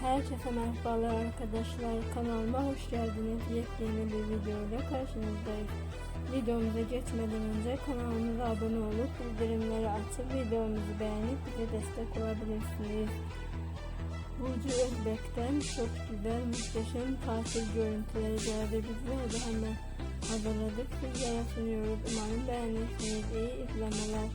Herkese merhabalar arkadaşlar. Kanalıma hoş geldiniz. Yepyeni bir video ile karşınızdayız. Videomuza geçmeden önce kanalımıza abone olup bildirimleri açıp videomuzu beğenip bize destek olabilirsiniz. Burcu Özbek'ten çok güzel, muhteşem tatil görüntüleri geldi. Bizler de hemen hazırladık. Sizlere sunuyoruz. Umarım beğenirsiniz. İyi izlemeler.